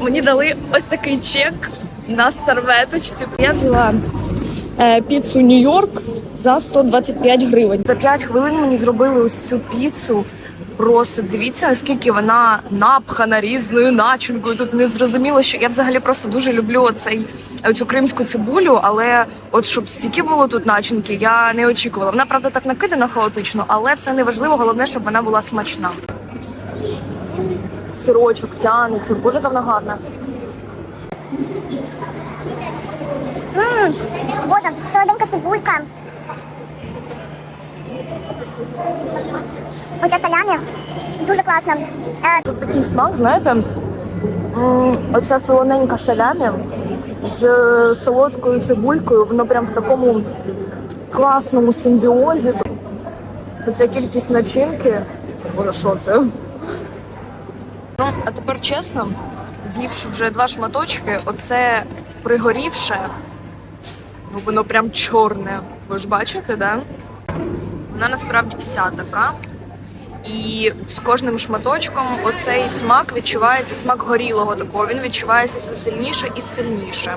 Мені дали ось такий чек на серветочці. Я взяла е, піцу Нью-Йорк за 125 гривень. За 5 хвилин мені зробили ось цю піцу. Просто дивіться, наскільки вона напхана різною начинкою. Тут не зрозуміло, що я взагалі просто дуже люблю оцей цю кримську цибулю, але от щоб стільки було тут начинки, я не очікувала. Вона правда так накидана хаотично, але це не важливо. Головне, щоб вона була смачна. Сирочок тянеться, боже, там вона гарна. Боже, солоденька цибулька. Оця салямі дуже класно. Е, Тут такий смак, знаєте, оця солоненька салямі з солодкою цибулькою, воно прям в такому класному симбіозі. Оця кількість начинки. Боже, що це? Ну, а тепер чесно, з'ївши вже два шматочки, оце пригорівше, ну воно прям чорне. Ви ж бачите, да? Вона насправді вся така. І з кожним шматочком оцей смак відчувається, смак горілого такого. Він відчувається все сильніше і сильніше.